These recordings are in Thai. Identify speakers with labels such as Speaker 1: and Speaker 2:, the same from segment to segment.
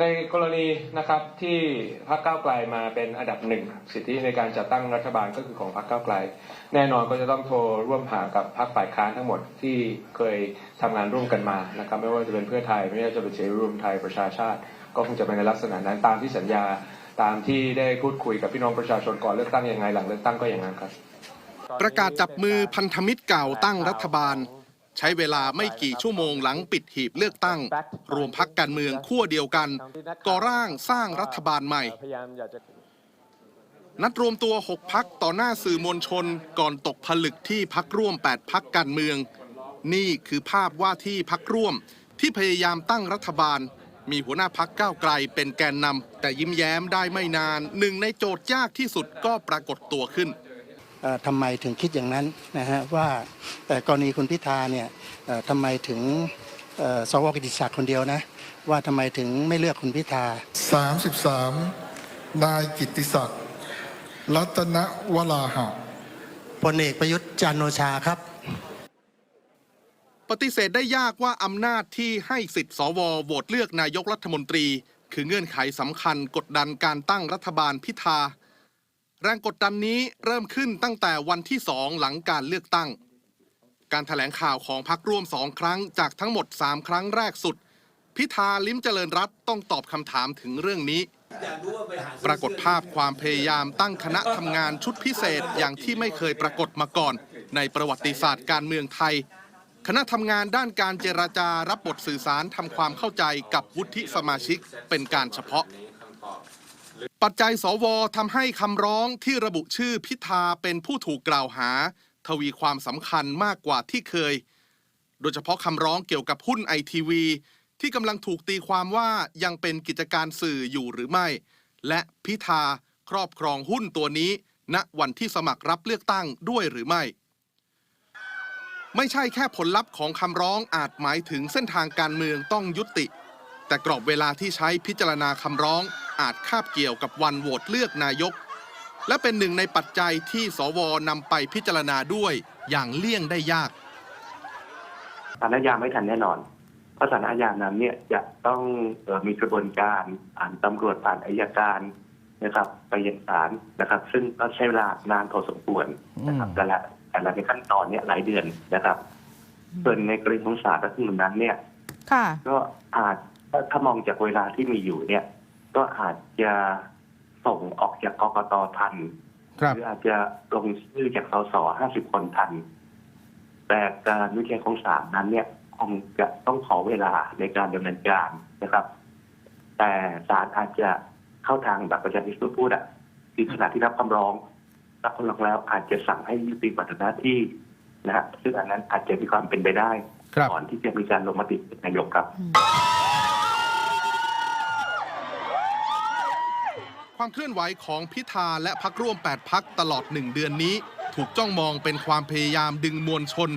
Speaker 1: ในกรณีนะครับที่พรรคก้าวไกลมาเป็นอันดับหนึ่งสิทธิในการจัดตั้งรัฐบาลก็คือของพรรคก้าวไกล แน่นอนก็จะต้องโทรร่วมหากับพรรคฝ่ายค้านทั้งหมดที่เคยทำงานร่วมกันมานะครับไม่ว่าจะเป็นเพื่อไทยไม่ว่าจะเป็นเสรีรวมไทยประชาชาติ ก็คงจะเป็นในลักษณะนั้นตามที่สัญญาตามที่ได้พูดคุยกับพี่น้องประชาชนก่อนเลือกตั้งยังไงหลังเลือกตั้งก็อย่างนั้นครับ
Speaker 2: ประกาศจับมือพันธมิตรเก่าตั้งรัฐบาล ช้เวลาไม่กี่ชั่วโมงหลังปิดหีบเลือกตั้ง รวมพักการเมืองขั้วเดียวกัน ก่อร่างสร้างรัฐบาลใหม่
Speaker 3: พยายามอยากจะ
Speaker 2: นัดรวมตัว 6 พักต่อหน้าสื่อมวลชนก่อนตกผลึกที่พักร่วม 8 พักการเมือง นี่คือภาพว่าที่พักร่วมที่พยายามตั้งรัฐบาล มีหัวหน้าพักก้าวไกลเป็นแกนนำแต่ยิ้มแย้มได้ไม่นานหนึ่งในโจทย์ยากที่สุดก็ปรากฏตัวขึ้น
Speaker 4: เอ่อ ทำไมถึงคิดอย่างนั้นนะฮะว่าเอ่อกรณีคุณพิธาเนี่ยเอ่อทำไมถึงเอ่อสวกิติศักดิ์คนเดียวนะ ว่าทำไมถึงไม่เลือกคุณพิธา
Speaker 5: 33 นายกิตติศักดิ์รัตนวราหะ
Speaker 4: พลเอกประยุทธ์จันทร์โอชาครับ
Speaker 2: ปฏิเสธได้ยากว่าอำนาจที่ให้สิทธิ์สวโหวตเลือกนายกรัฐมนตรี คือเงื่อนไขสำคัญกดดันการตั้งรัฐบาลพิธา แรงกดดันนี้เริ่มขึ้นตั้งแต่วันที่สองหลังการเลือกตั้ง การถแถลงข่าวของพักร่วมสองครั้งจากทั้งหมด 3 ครั้งแรกสุด พิธาลิ้มเจริญรัตต้องตอบคำถามถึงเรื่องนี้ ปรากฏภาพความพยายามตั้งคณะทำงานชุดพิเศษอย่างที่ไม่เคยปรากฏมาก่อน ในประวัติศาสตร์การเมืองไทย คณะทำงานด้านการเจราจารับบทสื่อสารทำความเข้าใจกับวุฒิสมาชิกเป็นการเฉพาะ ปัจจัยสวทำให้คำร้องที่ระบุชื่อพิธาเป็นผู้ถูกกล่าวหา ทวีความสำคัญมากกว่าที่เคย โดยเฉพาะคำร้องเกี่ยวกับหุ้นไอทีวีที่กำลังถูกตีความว่ายังเป็นกิจการสื่ออยู่หรือไม่ และพิธาครอบครองหุ้นตัวนี้ ณวันที่สมัครรับเลือกตั้งด้วยหรือไม่ ไม่ใช่แค่ผลลัพธ์ของคำร้องอาจหมายถึงเส้นทางการเมืองต้องยุติ แต่กรอบเวลาที่ใช้พิจารณาคำร้อง อาจคาบเกี่ยวกับวันโหวตเลือกนายก และเป็นหนึ่งในปัจจัยที่สวนำไปพิจารณาด้วยอย่างเลี่ยงได้ยาก
Speaker 6: สารอาญาไม่ทันแน่นอน เพราะสารอาญานั้นเนี่ยจะต้องเอ่อมีกระบวนการผ่านตำรวจผ่านอายการนะครับ ไปยังศาลนะครับ ซึ่งก็ใช้เวลานานพอสมควรนะครับแต่ละแต่ละในขั้นตอนเนี่ยหลายเดือนนะครับ ส่วนในกรณีของศาลรัฐธรรมนูญนั้นเนี่ย
Speaker 7: ค่ะ
Speaker 6: ก็อาจถ้าถ้ามองจากเวลาที่มีอยู่เนี่ย ก็อาจจะส่งออกจากกกตทัน
Speaker 2: ครับ
Speaker 6: หรืออาจจะลงชื่อจากสสห้าสิบคนทัน แต่การวิจัยของศาลนั้นเนี่ยคงจะต้องขอเวลาในการดำเนินการนะครับ แต่ศาลอาจจะเข้าทางแบบประชาธิปไตยพูดอะคือขณะที่รับคำร้องรับคำร้องแล้วอาจจะสั่งให้ยุติปฏิบัติหน้าที่นะฮะซึ่งอันนั้นอาจจะมีความเป็นไปได้
Speaker 2: ครับ
Speaker 6: ก่อนที่จะมีการลงมติเป็นนายกครับ
Speaker 2: ความเคลื่อนไหวของพิธาและพักร่วม 8 พักตลอด 1 เดือนนี้ ถูกจ้องมองเป็นความพยายามดึงมวลชน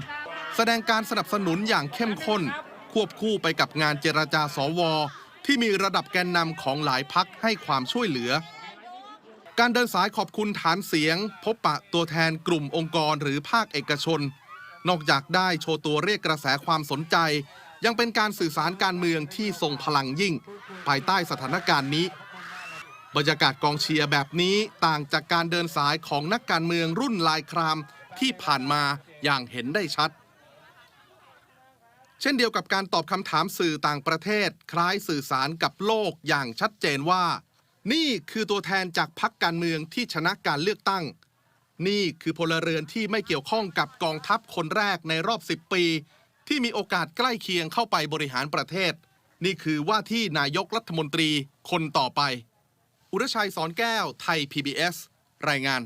Speaker 2: แสดงการสนับสนุนอย่างเข้มข้น ควบคู่ไปกับงานเจรจาสว ที่มีระดับแกนนำของหลายพักให้ความช่วยเหลือ การเดินสายขอบคุณฐานเสียง พบปะตัวแทนกลุ่มองค์กรหรือภาคเอกชน นอกจากได้โชว์ตัวเรียกกระแสความสนใจ ยังเป็นการสื่อสารการเมืองที่ทรงพลังยิ่ง ภายใต้สถานการณ์นี้ บรรยากาศกองเชียร์แบบนี้ต่างจากการเดินสายของนักการเมืองรุ่นลายครามที่ผ่านมาอย่างเห็นได้ชัด เช่นเดียวกับการตอบคำถามสื่อต่างประเทศ คล้ายสื่อสารกับโลกอย่างชัดเจนว่า นี่คือตัวแทนจากพรรคการเมืองที่ชนะการเลือกตั้ง นี่คือพลเรือนที่ไม่เกี่ยวข้องกับกองทัพคนแรกในรอบ 10 ปี ที่มีโอกาสใกล้เคียงเข้าไปบริหารประเทศ นี่คือว่าที่นายกรัฐมนตรีคนต่อไป รชัยสอนแก้วไทย PBS รายงาน